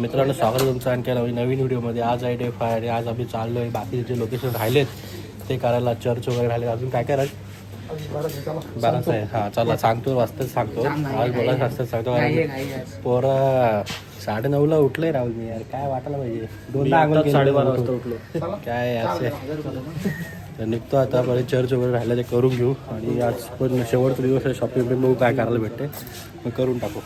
मित्रांनो स्वागत तुमचं आणखी नवीन नवीन व्हिडिओमध्ये. आज आहे डे फाय आणि आज आम्ही चाललो आहे बाकीचे जे लोकेशन राहिलेत ते करायला चर्च वगैरे राहिले अजून काय काय राहील बाराच आहे हा चला सांगतो वाजताच सांगतो. आज बोला वाजताच सांगतो. पोरं साडे नऊला उठलंय राहुल मी यार काय वाटायला पाहिजे? दोनदा आंघोळ साडेबारा वाजता उठलो. काय असे? तर निघतो आता पहिले चर्च वगैरे राहिलं ते करून घेऊ. आणि आज पण शेवटचा दिवस आहे शॉपिंग बघू काय करायला भेटते. मग करून टाकू.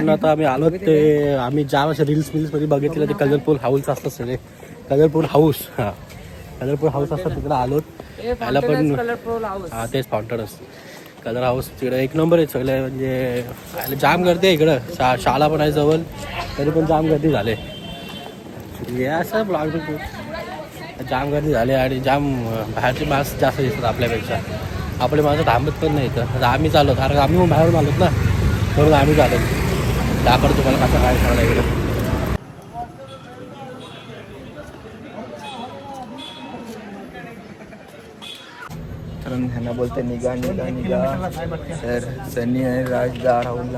मित्रांनो आता आम्ही आलो ते आम्ही ज्या रील्समध्ये बघितलं ते कलरफुल हाऊस असतात सगळे. कलरफुल हाऊस हा. कलरफुल हाऊस असतात तिकडे आलो याला पण हा तेच फाउंटनच कलर हाऊस तिकडे. एक नंबर आहे सगळे म्हणजे जाम गर्दी आहे इकडं. शा शाळा पण आहे जवळ. तरी पण जाम गर्दी झाले. हे असं ब्लॉग जाम गर्दी झाली आणि जाम बाहेरची मास जास्त दिसतात आपल्यापेक्षा. आपले माणसं थांबत पण नाही आता आम्ही चाललो कारण आम्ही बाहेरून आलोत ना. म्हणून आम्ही चाललो दाखवतो तुम्हाला कसं काय सगळं इकडे ह्यांना बोलते निघा निघा निघा. सर सनी आणि राज जा राहुल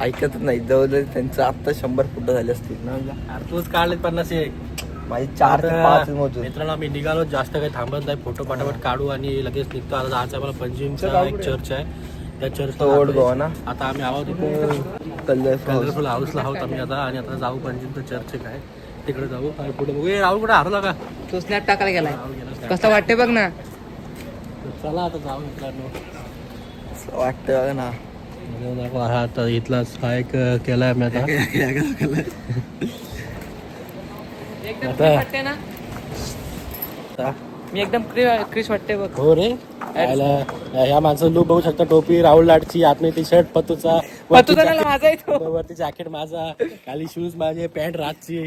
ऐकतच नाही जवळ त्यांचं आत्ता शंभर फुटं झाले असतील ना? तूच काढले पन्नास एक. माझी चार ते पाच मोजून. मित्रांनो आम्ही निघालो जास्त काही थांबत नाही. फोटो पटापट काढू आणि लगेच निघतो. आता आज आम्हाला पंजिमचा एक चर्च आहे. त्या चर्च तो ओल्ड गोवा ना? आता आम्ही आहोत कलरफुल हाऊसला आहोत आम्ही आता आणि आता जाऊ पंजिमचं चर्च आहे काय? तिकडे जाऊ. आणि पुढे बघू राहुल कुठे हरवला का? तो स्नॅप टाकायला गेलाय. गेला. कसं वाटते बघ ना? चला आता जाऊ मित्रांनो. वाटतं बघा ना. हा आता इथलाच हा एक केलाय आम्ही आता. एकदम मी एकदम क्रि- क्रिश वाटते बघ. हो रे. ह्या माणसाचं लुक बघू शकता टोपी राहुल लाटची आतमध्ये टी शर्ट पतूचा आहे वरती जॅकेट माझा खाली शूज माझे पॅन्ट रातची.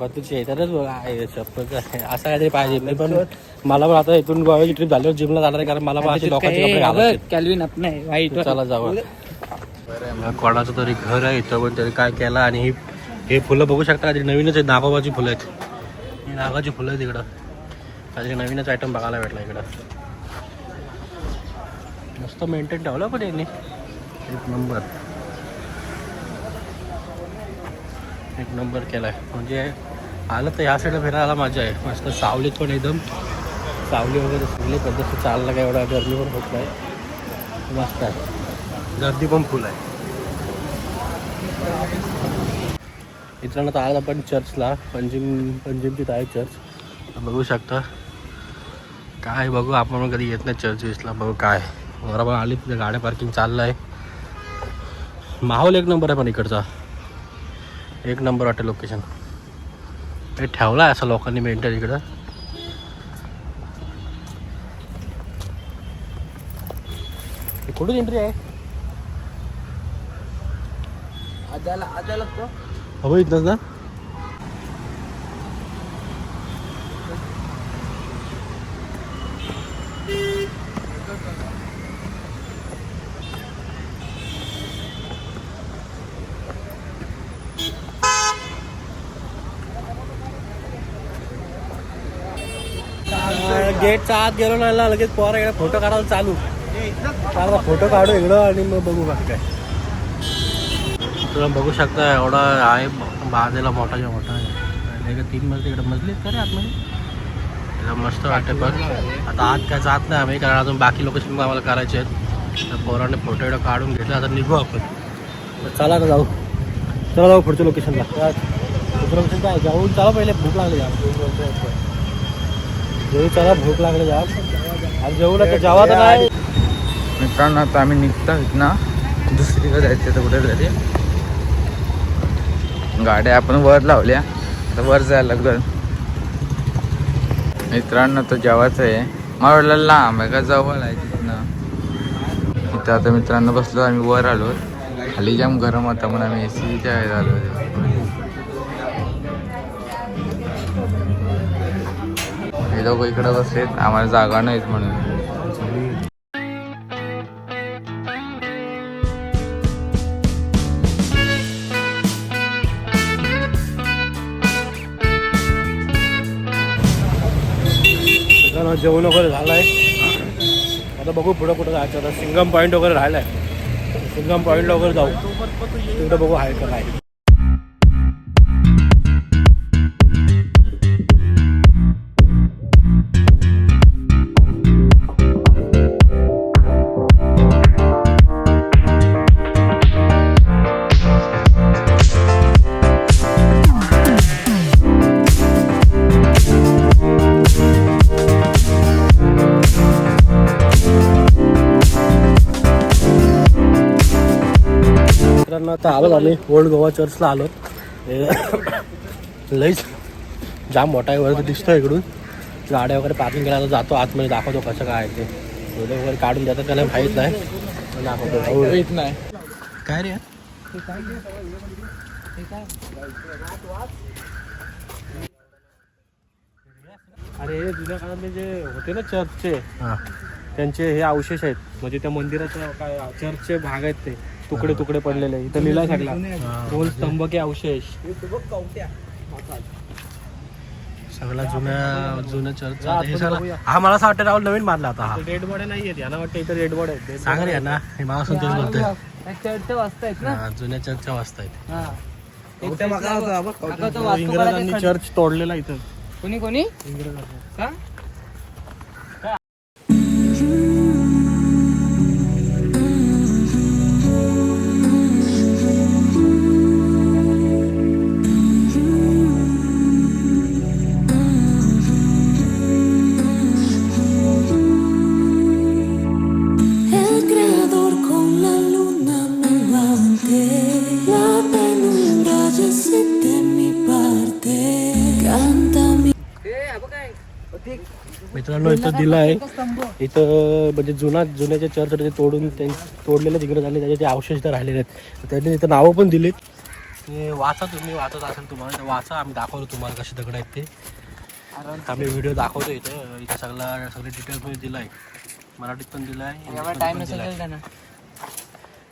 पतूची. आहे तरच आहे चप्पलचं आहे. असं काहीतरी पाहिजे. मी पण मला पण आता इथून गोव्याची ट्रिप झाल्यावर जिमला जाणार आहे कारण मला पण असे लोकांचे. कॅल्विन वाईट चला जाऊ. या कोणाचं तरी घर आहे इथं पण तरी काय केलं आणि ही हे फुलं बघू शकता नवीनच आहेत नागाबाची फुलं आहेत. ही नागाची फुलं आहेत इकडं. काहीतरी नवीनच आयटम बघायला भेटला इकडं. मस्त मेंटेन ठेवलं पण यांनी एक नंबर. एक नंबर केलाय. म्हणजे आलं तर ह्या साईडला फिरायला मजा आहे. मस्त सावलीत पण एकदम. सावली वगैरे सगळी पद्धत चाललं काय एवढा गरमी पण होत नाही. मस्त आहे. गर्दी पण फुल आहे. मित्रांनो तर आज आपण चर्चला पंजिम पंजिमची आहे चर्च बघू शकता. काय बघू आपण पण कधी येत नाही चर्च विसला. बघू काय. बरोबर आली तिथे गाड्या पार्किंग चाललं आहे माहोल एक नंबर आहे पण इकडचा. एक नंबर वाटतं लोकेशन हे ठेवलं आहे असं लोकांनी मेंटेन इकडं. कुठून एंट्री आहे? आजाला आजाला तो. हो इथंच ना. गेटच्या आत गेलो ना लगेच पोरा इकडे फोटो काढायला चालू. चालू फोटो काढू इकडं आणि मग बघू बाकी काय. तुम्ही बघू शकता एवढा आहे बाजूला मोठाच्या मोठा आहे. तीन मजली इकडे मजली आहेत का रे आतमध्ये? मस्त वाटते पण आता आत काय जात नाही आम्ही कारण अजून बाकी लोकेशन आम्हाला करायचे आहेत. तर पोराने फोटो एवढं काढून घेतला आता निघू आपण. तर चला ना जाऊ. चला जाऊ पुढच्या लोकेशनला पुढचं लोकेशन काय? जाऊन चला पहिले भूक लागली जेवू चला भूक लागली जाम आणि जेवू तर जेवा तर नाही. मित्रांनो आता आम्ही निघतो ना दुसरीकडे जायचं तर कुठे तरी. गाड्या आपण वर लावल्या. तर वर जायला लागलं मित्रांनो तर जेवायचं आहे. मला वाटलं लांब आहे का? जवळ आहे तिथनं. इथं आता मित्रांनो बसलो आम्ही वर आलो खाली जाम गरम होता म्हणून आम्ही ए सीच्या आलो हे लोक इकडे बसलेत. आम्हाला जागा नाहीत म्हणून. जेवण वगैरे झालं आहे आता बघू पुढं कुठं जायचं. आता सिंगम पॉईंट वगैरे राहिला आहे सिंगम पॉईंटला वगैरे जाऊ. तिकडं बघू आहे का नाही. मित्रांनो आता आलो आम्ही. ओल्ड गोवा चर्चला आलो हे लईच जाम मोठा आहे वरती दिसतो इकडून. गाड्या वगैरे पार्किंग केला जातो आतमध्ये दाखवतो कसं काय ते. व्हिडिओ वगैरे काढून देतात त्याला माहीत नाही. दाखवतो. नाही. काय रे? अरे हे जुन्या काळातले जे होते ना चर्चचे त्यांचे हे अवशेष आहेत. म्हणजे त्या मंदिराच्या काय चर्चचे भाग आहेत ते. तुकडे तुकडे पडलेले इथं लिहिला सगळा दोन स्तंभ के अवशेष. सगळा जुन्या जुन्या चर्च. हे सगळं हा मला असं वाटतं राहुल नवीन मारला आता हा. रेड बॉडी नाही आहेत यांना वाटतं इथं रेड बॉडी आहेत. सांग यांना. हे मला असं तेच बोलतोय. चर्च वाचतायत ना? हा, जुन्या हा. चर्च- काका तो वास्तू इंग्रजांनी चर्च तोडलेला इथं. कोणी कोणी? का? इथं दिलं आहे. इथं म्हणजे जुना जुन्याचे चर्च होते ते तोडून ते तोडलेले तिकडे झाले त्याचे ते अवशेष तर राहिलेले आहेत. त्यांनी तिथं नावं पण दिलीत. ते वाचा तुम्ही वाचत असेल तुम्हाला ते वाचा. आम्ही दाखवतो तुम्हाला कसे दगड आहेत ते. आम्ही व्हिडिओ दाखवतो इथं. इथं सगळा सगळे डिटेल्समध्ये दिलं आहे मराठीत पण दिलं आहे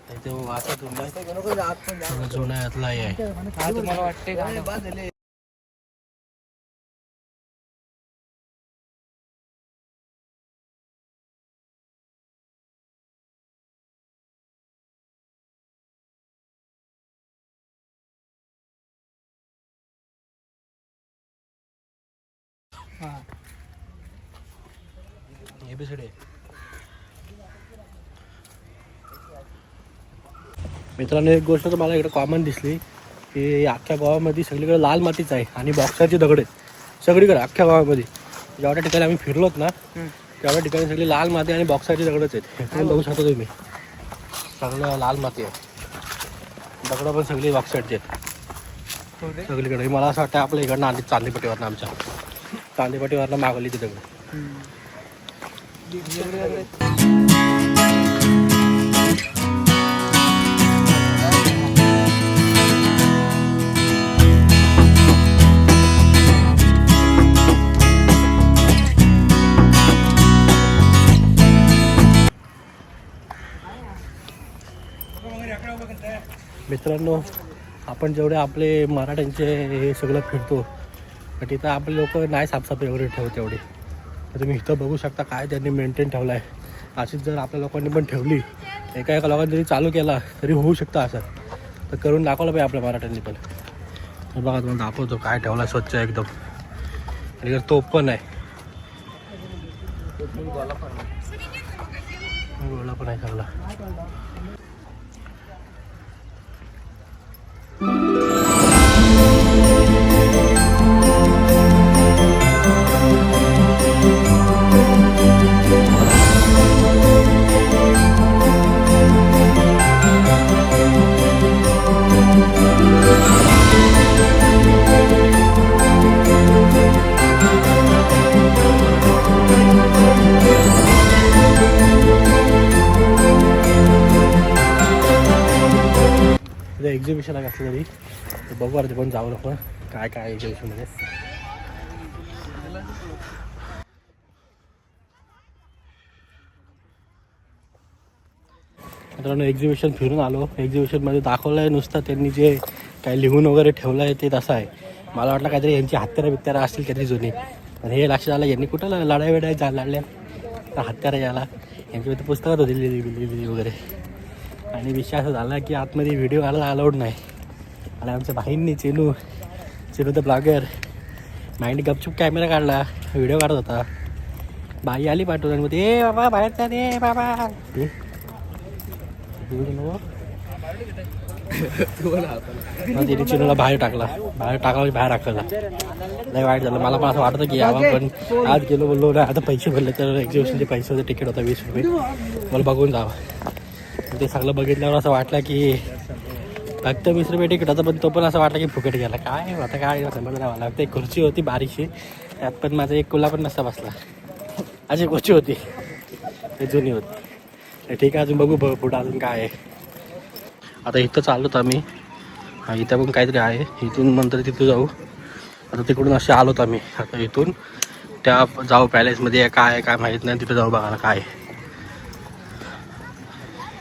पण इथे वाचा तुम्ही. जुना यातला हे आहे. एबीसीडी मित्रांनो एक गोष्ट तर मला इकडे कॉमन दिसली की अख्ख्या गावामध्ये सगळीकडे लाल मातीच आहे आणि बॉक्सरची दगड आहेत. सगळीकडे अख्ख्या गावामध्ये. जेवढ्या ठिकाणी आम्ही फिरलोत ना. तेवढ्या ठिकाणी सगळी लाल माती आणि बॉक्सरची दगडच आहेत. हे बघू शकता तुम्ही. सगळं लाल माती आहे. दगडं पण सगळी बॉक्सरची आहेत. सगळीकडे. मला असं वाटतं आपल्या इकडनं आली चांदीपट्टीवरनं आमच्या. चांदीपट्टीवरनं मागवली ती दगड. मित्रांनो आपण जेवढे आपले मराठ्यांचे हे सगळं फिरतो तर तिथं आपले लोक नाही साफसफाई वगैरे ठेवत तेवढे तुम्ही इथं बघू शकता काय त्यांनी मेंटेन ठेवलं आहे अशीच जर आपल्या लोकांनी पण ठेवली एका एका लोकांनी जरी चालू केला तरी होऊ शकतं असं. तर करून दाखवलं पाहिजे आपल्या मराठ्यांनी पण. तर बघा तुम्हाला दाखवतो काय ठेवला आहे स्वच्छ एकदम. आणि जर तोप पण आहे. गोळा पण आहे चांगला. काय काय एक्झिबिशनमध्ये मित्रांनो एक्झिबिशन फिरून आलो. एक्झिबिशनमध्ये दाखवलं आहे नुसतं त्यांनी जे काही लिहून वगैरे ठेवलं आहे ते तसं आहे. मला वाटलं काहीतरी यांची हत्यारं बित्यारं असतील काहीतरी जुनी. पण हे लक्षात आलं यांनी कुठं लढाई वेडाई जा लढल्या? तर हत्यारं याला यांची पुस्तकात होती लिहिली लिहिली वगैरे. आणि विषय असा झाला की आतमध्ये व्हिडिओ घालायला अलाउड नाही. आणि आमच्या भाईंनी चेनू चिरो द ब्लॉगर. माइंड गपचूप कॅमेरा काढला. व्हिडिओ काढत होता. बाई आली पाठवून. मग ते, ए बाबा बाहेर जा रे बाबा. मग तिने चिनूला बाहेर टाकला. बाहेर टाकला बाहेर टाकला नाही वाईट झालं. मला पण असं वाटतं की यावं पण आज गेलो बोललो ना आता पैसे भरले तर एक्झिबिशनचे पैसे होते तिकीट होता वीस रुपये. मला बघून जावं. ते सगळं बघितल्यावर असं वाटलं की फक्त वीस रुपये तिकीट होतं पण तो पण असं वाटलं की फुकट गेला. काय आता काय समजलं नाही मला एक खुर्ची होती बारीकशी त्यात पण माझा एक कुला पण नसता बसला. अशी खुर्ची होती. ते जुनी होती. ठीक आहे अजून बघू ब- पुढं अजून काय आहे. आता इथं चाललोत आम्ही. हा इथं पण काहीतरी आहे. इथून नंतर तिथं जाऊ. आता तिकडून असे आलोत आम्ही. आता इथून त्या जाऊ पॅलेसमध्ये काय आहे काय माहीत नाही. तिथं जाऊ बघायला काय आहे.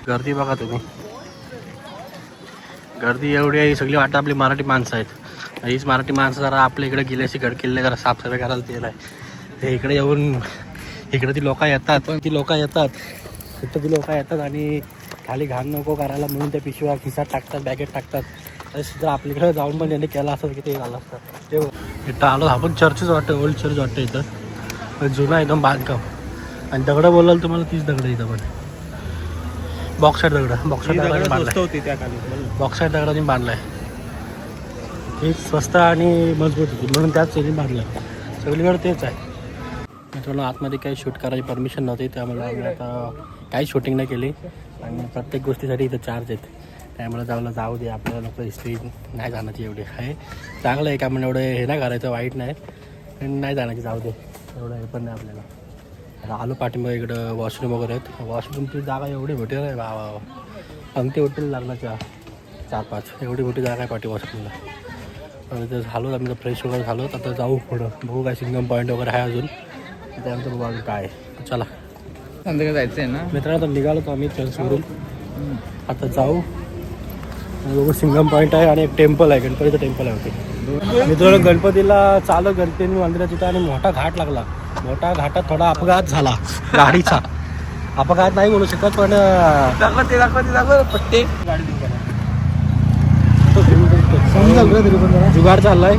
गर्दी बघा तुम्ही. गर्दी एवढी आहे ही सगळी वाटतं आपली मराठी माणसं आहेत. हीच मराठी माणसं जरा आपल्या इकडे गेल्याशी गड किल्ले जरा साफसफाई करायला तेल आहे. ते इकडे येऊन इकडे ती लोकं येतात. पण ती लोकं येतात. तिथं ती लोकं येतात आणि खाली घाण नको करायला म्हणून त्या पिशव्या खिसात टाकतात बॅगेत टाकतात. तर सुद्धा आपल्याकडे जाऊन पण त्यांनी केलं असतं की ते झालं असतं. ते इथं आलो आपण चर्चच वाटतं ओल्ड चर्च वाटतं इथं. पण जुनं एकदम बांधकाम. आणि दगडं बोलाल तुम्हाला तीच दगडं इथं पण. बॉक्स साईड दगड बॉक्स साईड दगडाने बांधलाय. होती त्या खाली बॉक्स साईड दगडाने बांधलाय. ही स्वस्त आणि मजबूत होती म्हणून त्याच चेनी बांधलाय. सगळीकडे तेच आहे. मित्रांनो आतमध्ये काही शूट करायची परमिशन नव्हती त्यामुळे आम्ही आता काही शूटिंग नाही केली. आणि प्रत्येक गोष्टीसाठी इथं चार्ज आहेत. त्यामुळे जाऊला जाऊ दे आपल्याला नको हिस्ट्री नाही जाण्याची एवढी आहे. चांगलं आहे का म्हणजे एवढं हे नाही करायचं वाईट नाही. नाही जाण्याची जाऊ दे. एवढं हे पण नाही आपल्याला. आलो पाठीमागे इकडं वॉशरूम वगैरे आहेत. वॉशरूमची जागा एवढी मोठी आहे वा. पंक्ती होटेल लागला चार चार पाच. एवढी मोठी जागा आहे पाठी वॉशरूमला आणि ते झालो आम्ही फ्रेश वगैरे झालो. आता जाऊ पुढं. बघू काय सिंगम पॉईंट वगैरे आहे अजून. त्यानंतर बघू अजून काय आहे. चला. संध्याकाळी जायचंय ना? मित्रांनो आता निघालो तो आम्ही चर्चवरून आता जाऊ. बघू सिंगम पॉईंट आहे आणि एक टेम्पल आहे. गणपतीचं टेम्पल आहे. होते मित्रांनो गणपतीला चालू गणपती मंदिरात तिथं आणि मोठा घाट लागला. मोठा घाटात थोडा अपघात झाला गाडीचा. अपघात नाही म्हणू शकत पण दाखव. पट्टे. जुगाड चाललाय.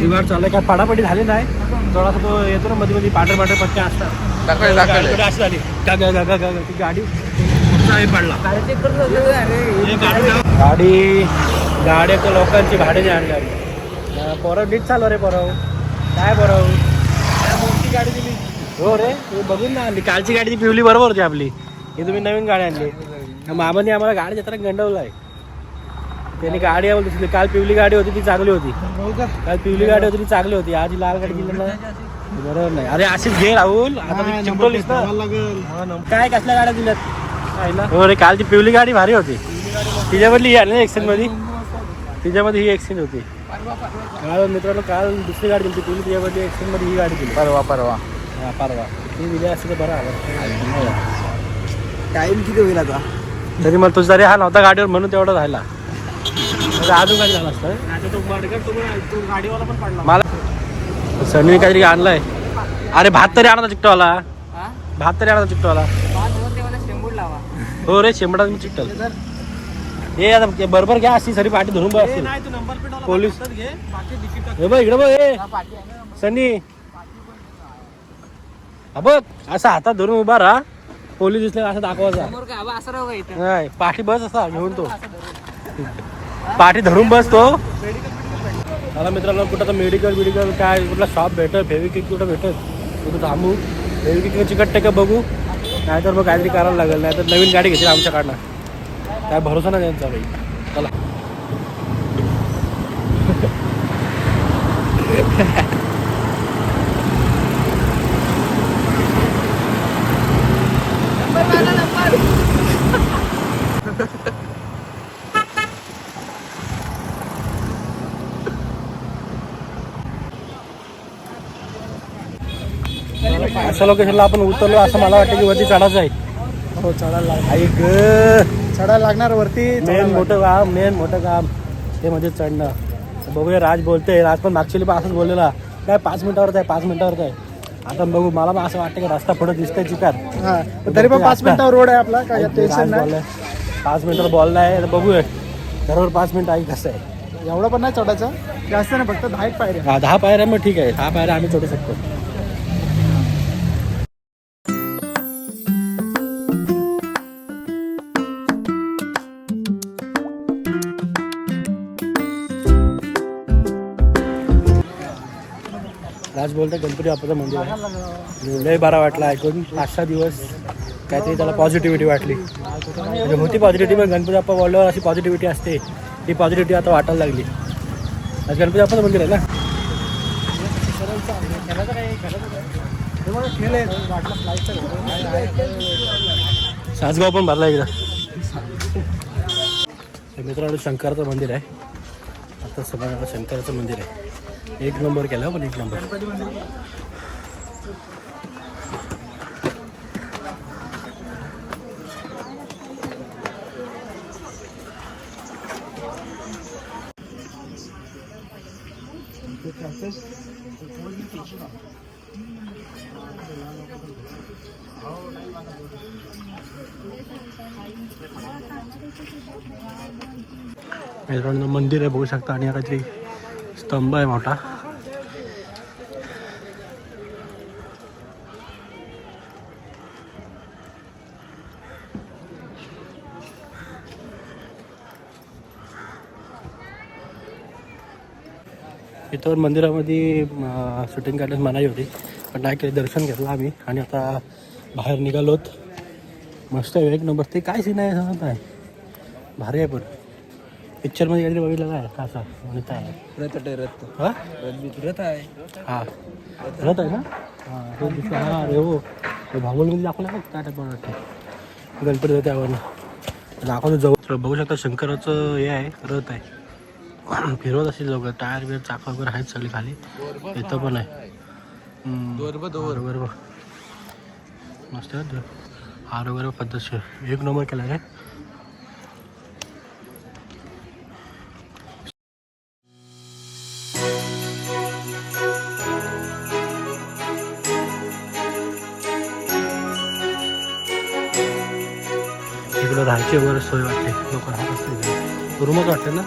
जुगाड चाललाय काय पाडापडी झाली नाही. थोडासा तो येतो ना मध्ये मध्ये पांढरे पांढरे पट्टे असतात. गाडी अशी झाली. ती गाडी नाही पडला? गाडी गाड्याच्या लोकांची भाड्याने आणली. गाडी पोरं नीट चालव रे पोरं. काय पोरं? मोठी गाडी दिली? हो रे. तुम्ही बघून ना आणली. कालची गाडी ती पिवली बरोबर होती आपली. ही तुम्ही नवीन गाडी आणली. मामाने आम्हाला गाडी देताना गंडवलाय. त्यांनी गाडी आवडली दिसली. काल पिवली गाडी होती ती चांगली होती. काल पिवली गाडी होती ती चांगली होती. आज लाल गाडी गेली ना बरोबर नाही. अरे अशीच घे राहुल. आता मी चिमटवलीस ना. काय कसल्या गाड्या दिल्यात? हो रे काल ती पिवली गाडी भारी होती. तिच्यामधली ही आली ना एक्सचेंजमध्ये तिच्यामध्ये ही एक्सचेंज होती. काल मित्रांनो काल दुसरी गाडी दिली पिवली तिच्यामध्ये एक्सचेंजमध्ये ही गाडी दिली. परवा परवा. हा परवा. ती दिली असते तर बरं आलं. टाइम किती होईल आता? तरी मला तुझा हा नव्हता गाडीवर म्हणून तेवढा राहिला अजून काही झालं असतं. मला सनी काहीतरी आणलाय. अरे भात तरी आणा चिकटवाला. हा? भात तरी आणा चिकटवाला. हो रे शेंबडा मी चिकटल. हे आता ते बरोबर घ्या अशी सरी पाठी धरून बस. पोलीस. हे बघ इकडे बघ ए सनी. हा बघ असा हातात धरून उभा राहा. पोलीस दिसले असं दाखवायचा नाही पाठी बस असा घेऊन तो. पाठी धरून बसतो मला मित्रांनो कुठं तर मेडिकल बिडिकल काय कुठला शॉप भेटत फेविकिक कुठं भेटत कुठं थांबू? फेविकिक चिकट टेक बघू. नाहीतर मग काहीतरी करायला लागेल नाहीतर नवीन गाडी घेतील आमच्याकडनं. काय भरोसा नाही त्यांचा भाई चला. अशा लोकेशनला आपण उतरलो असं मला वाटतं की वरती चढायचं आहे. हो चढायला आई ग. चढायला लागणार वरती मेन मोठं काम मेन मोठं काम ते म्हणजे चढणं. बघूया राज बोलते राज पण मागच्या पण असंच बोललेला. काय पाच मिनिटावरच आहे पाच मिनिटावरच आहे. आता बघू मला पण असं वाटतं की रस्ता पुढे दिसतंय चिकार हा तरी पण पाच मिनिटावर रोड आहे आपला काय टेन्शन नाही. पाच मिनिटावर बॉलला आहे तर बघूया. बरोबर पाच मिनिट आई कसं आहे. एवढं पण नाही चढायचं. जास्त नाही फक्त दहा एक पायऱ्या. हा दहा पायऱ्या मग ठीक आहे. दहा पायऱ्या आम्ही चढू शकतो. बोलतात गणपती बाप्पाचं मंदिर आहे. लय बरा वाटला ऐकून. पाच सहा दिवस काहीतरी त्याला पॉझिटिव्हिटी वाटली. म्हणजे होती पॉझिटिव्हिटी पण गणपती बाप्पा बोलल्यावर अशी पॉझिटिव्हिटी असते. ती पॉझिटिव्हिटी आता वाटायला लागली. आज गणपती बाप्पाचं मंदिर आहे ना? सासगाव पण भरला एकदा. मित्रांनो शंकराचं मंदिर आहे. आता समजा आता शंकराचं मंदिर आहे. एक नंबर केला पण एक नंबर. मंदिर आहे बघू शकता आणि काहीतरी स्तंभ आहे मोठा. इथं मंदिरामध्ये शूटिंग काढण्यास मनाई होती पण नाही केली दर्शन घेतलं आम्ही. आणि आता बाहेर निघालोत. मस्त आहे एक नंबर. ते काय सीन आहे सांगत नाही. भारी आहे पण. पिक्चरमध्ये काहीतरी बघितलं काय कसा म्हणत आहे. रथ आहे रथ. हा? रथ रथ आहे. हा. रथ आहे ना? हां दिसला हा अरे हो. तो भागोलमध्ये दाखवला का टाईप वाटतं गणपती दाखवतो जवळ बघू शकता शंकराचं हे आहे रथ आहे. फिरवत असेल लोक. टायर बियर चाक वगैरे आहेत सगळी खाली. इथं पण आहे. हम्म. बरोबर बरोबर मस्त आहे. हार वगैरे पद्धतशीर. एक नंबर केला रे. इकडं राहायची सोय वाटते. लोकांना रूमच वाटते ना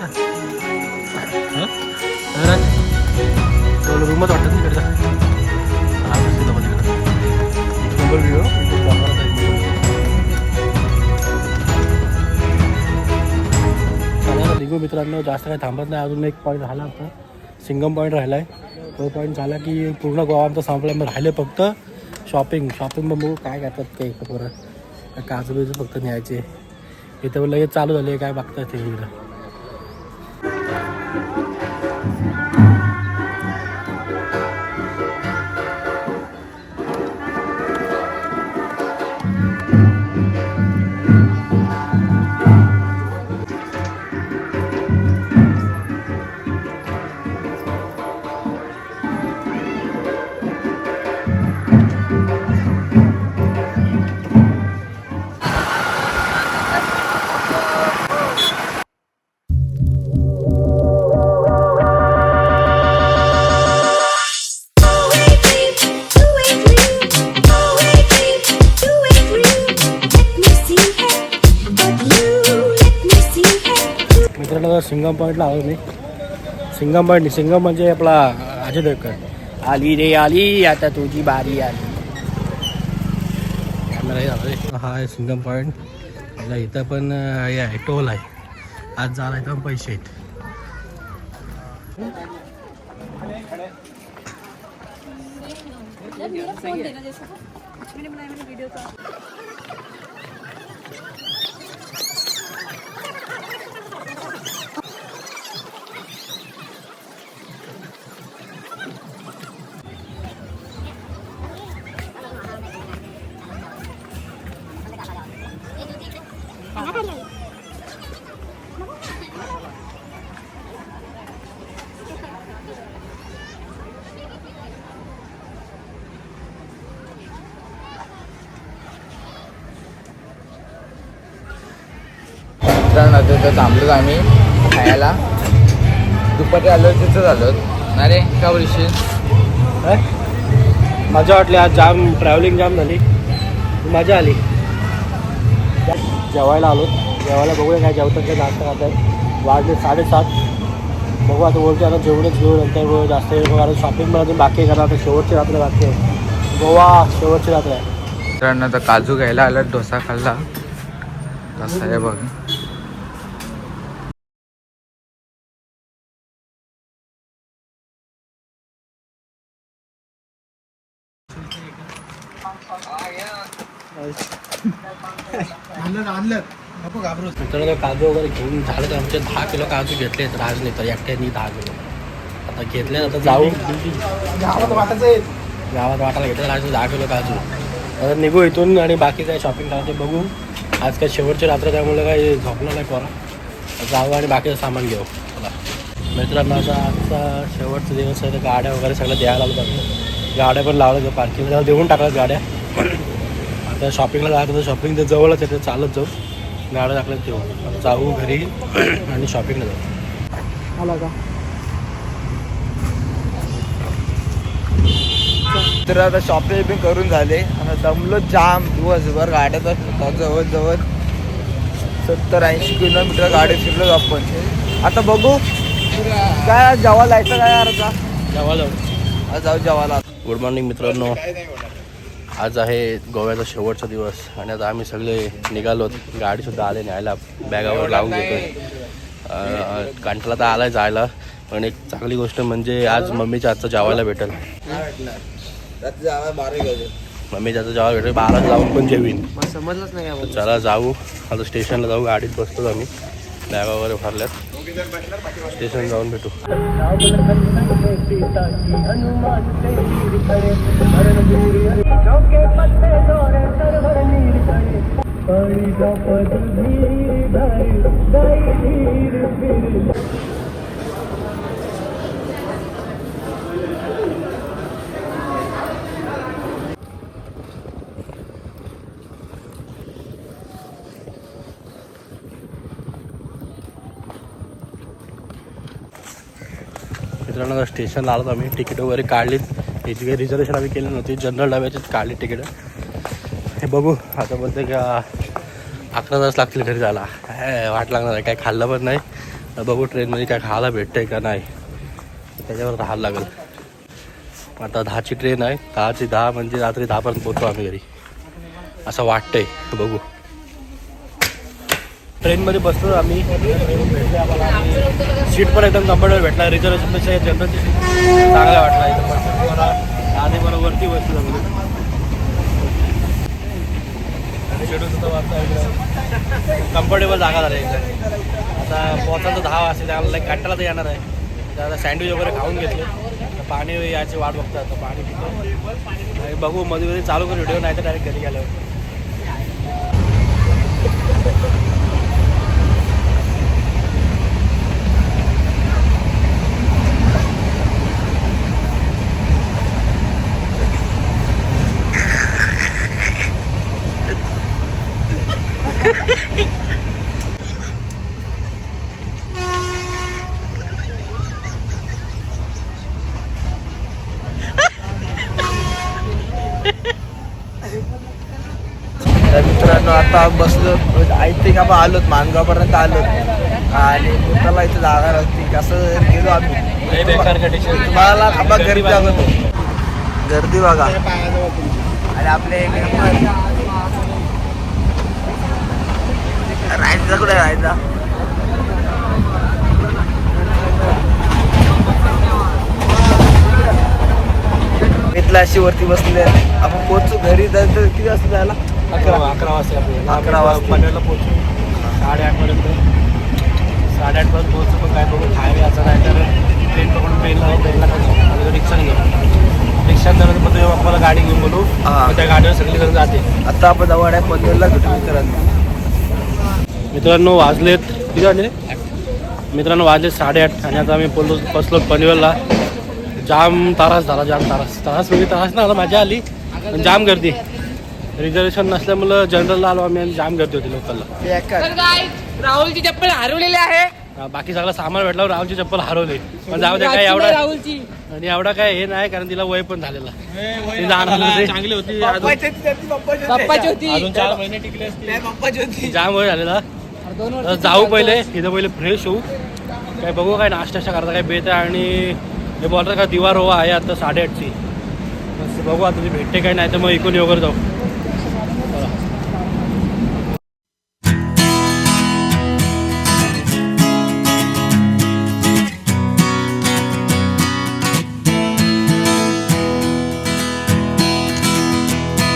त्या रूमच वाटतं ना इकडचा निघू मित्रांनो. जास्त काही थांबत नाही. अजून एक पॉईंट राहिला आता. सिंगम पॉईंट राहिला आहे तो पॉईंट झाला की पूर्ण गोवा आमचा संपला मग राहिले फक्त शॉपिंग शॉपिंग मग बघू काय करतात काही बरं काजू बिजू फक्त न्यायचे. इथं लगेच चालू झाले काय बघतात ते इकडं. आता सिंगम मी. सिंगम पॉईंट सिंगम म्हणजे आपला अजय देवकर आली रे आली आता तुझी बारी आली. कॅमेरा हा आहे सिंगम पॉईंट मला इथं पण हे आहे टोल आहे. आज झाला आहे पण पैसे आहेत मित्रांनो तिथं थांबलो आम्ही खायला. दुपारी आलो तिथं झालो अरे का बोलशील? मजा वाटली आज जाम ट्रॅव्हलिंग जाम झाली. मजा आली. जेवायला आलो. जेवायला बघूया काय जेवतात काय नाश्ता खातात वाजले साडेसात. बघू आता बोलतो आता जेवणच घेऊ नंतर जास्त. आता शॉपिंग अजून बाकी कारण आता शेवटची रात्र बाकी आहे. गोवा शेवटची रात्र आहे. मित्रांनो काजू घ्यायला आला डोसा खाल्ला. कसा आहे बघ. आणलं आणलं. नको घाबरू. मित्रांनो काजू वगैरे घेऊन झाले तर आमचे दहा किलो काजू घेतले राज नाही तर एकट्याने दहा किलो. आता घेतले आता जाऊ. गावात वाटायचं गावात वाटायला घेतलं राज दहा किलो काजू. आता निघू इथून आणि बाकी काय शॉपिंग करायचं बघू. आज काय शेवटची रात्र त्यामुळे काही झोपणार नाही पोरा. जाऊ आणि बाकीचं सामान घेऊ. चला. मित्रांनो आता आजचा शेवटचा दिवस आहे तर गाड्या वगैरे सगळं द्यायला लागलं. गाड्या पण लावलं पार्किंगला देऊन टाकल्यात गाड्या. आता शॉपिंगला जायचं तर शॉपिंग तर जवळच आहे ते चालत जाऊ. गाड्या टाकल्यात देऊ आता जाऊ घरी आणि शॉपिंगला जाऊ. आला का? तर आता शॉपिंग बिपिंग करून झाले. आता दमलो जाम. दिवसभर गाड्यात असतो जवळजवळ सत्तर ऐंशी किलोमीटर गाडी फिरलो आपण. आता बघू. काय जेवायला यायचं काय यार आता जावा जाऊ आज जाऊ जेवायला गुड मॉर्निंग मित्रांनो. आज आहे गोव्याचा शेवटचा दिवस आणि आता आम्ही सगळे निघालोत गाडीसुद्धा आले न्यायला. बॅगावर लावून घेतोय. कंटाळा तर आलाय जायला पण एक चांगली गोष्ट म्हणजे आज मम्मीच्या हातचं जेवायला भेटेल. मम्मीच्या हातचं जेवायला भेटेल बारा जाऊन पण जेवीन. समजलंच नाही चला जाऊ. आता स्टेशनला जाऊ गाडीत बसतो आम्ही. बॅगा वगैरे भरल्यात. स्टेशन जाऊन भेटू. मित्रांनो आता स्टेशनला आलो आम्ही. तिकीट वगैरे काढलीत. याची काही रिझर्वेशन आम्ही केली नव्हती. जनरल डब्याचीच काढली तिकीट. हे बघू. आता बोलते का अकरा तास लागतील घरी जायला. वाट लागणार आहे. काय खाल्लं पण नाही. बघू ट्रेनमध्ये काय खायला भेटतंय का नाही. त्याच्यावर राहायला लागेल. आता दहाची ट्रेन आहे. दहाची दहा म्हणजे रात्री दहापर्यंत पोहोचतो आम्ही घरी. असं वाटतंय. बघू. ट्रेनमध्ये बसलो आम्ही. सीट पण एकदम कम्फर्टेबल भेटला. रिझर्वेशनपेक्षा जनरल सीट चांगला वाटला एकदम मला आधी मला वरती बसलो जमलं आणि कम्फर्टेबल जागा झाली एकदम आता पोहोचायला दहा वाजता त्याला लाईक कंटाळा तर येणार आहे. तर आता सँडविच वगैरे खाऊन घेतले. पाणी याची वाट बघतात पाणी पितो. बघू मध्ये मध्ये चालू करू व्हिडिओ नाही तर डायरेक्ट घरी गेल्यावर तर मित्रांनो आता बसलो आपण आलोत मानगावपर्यंत आलोत. आणि मुताला इथं जागा नसती कसं गेलो आम्ही. तुम्हाला खांबा गर्दी बघतो गर्दी बघा. आणि आपले राहायचा कुठे राहायचा इथला अशी वरती बसले आपण पोहोचू घरी जायचं किती वाजता जायला? अकरा अकरा वाजता. अकरा वाजता. पोहोचू. साडेआठपर्यंत. साडेआठपर्यंत पोहोचू पण काय बघू. हायवे असं नाही तर ट्रेन पकडून ट्रेनला ट्रेनला काय रिक्षा घेऊ रिक्षा जर मग तुझ्या बाप्पाला गाडी घेऊन बोलू. हा. त्या गाडीवर सगळी जण जाते. आता आपण जवळ आहे पनवेलला भेटू मित्रांनो. मित्रांनो वाजलेत. किती वाजले? मित्रांनो वाजले साडेआठ आणि आता आम्ही बोललो बसलो पनवेलला. जाम तारास झाला जाम तारास. तारास म्हणजे तारास ना मजा आली. पण जाम गर्दी. रिझर्वेशन नसल्यामुळं जनरलला आलो आम्ही आणि जाम गर्दी होती लोकलला. तर राहुलची चप्पल हरवलेली आहे. बाकी सगळं सामान भेटल्यावर राहुलची चप्पल हरवली. पण जाऊ दे काय एवढा राहुलची. आणि एवढा काय हे नाही कारण तिला वय पण झालेला. ती चांगली होती. पप्पाची होती अजून चार महिने टिकले असते पप्पाची होती. जाम वय झालेला. दोन तर वर्ष जाऊ पहिले इथं पहिले फ्रेश होऊ. काय बघू काय नाश्ता करता काय बेत आहे आणि हे बोलतात का दिवार हो आहे आता साडेआठची. बस बघू आता ती भेटते काय नाही तर मग इकडून वगैरे जाऊ.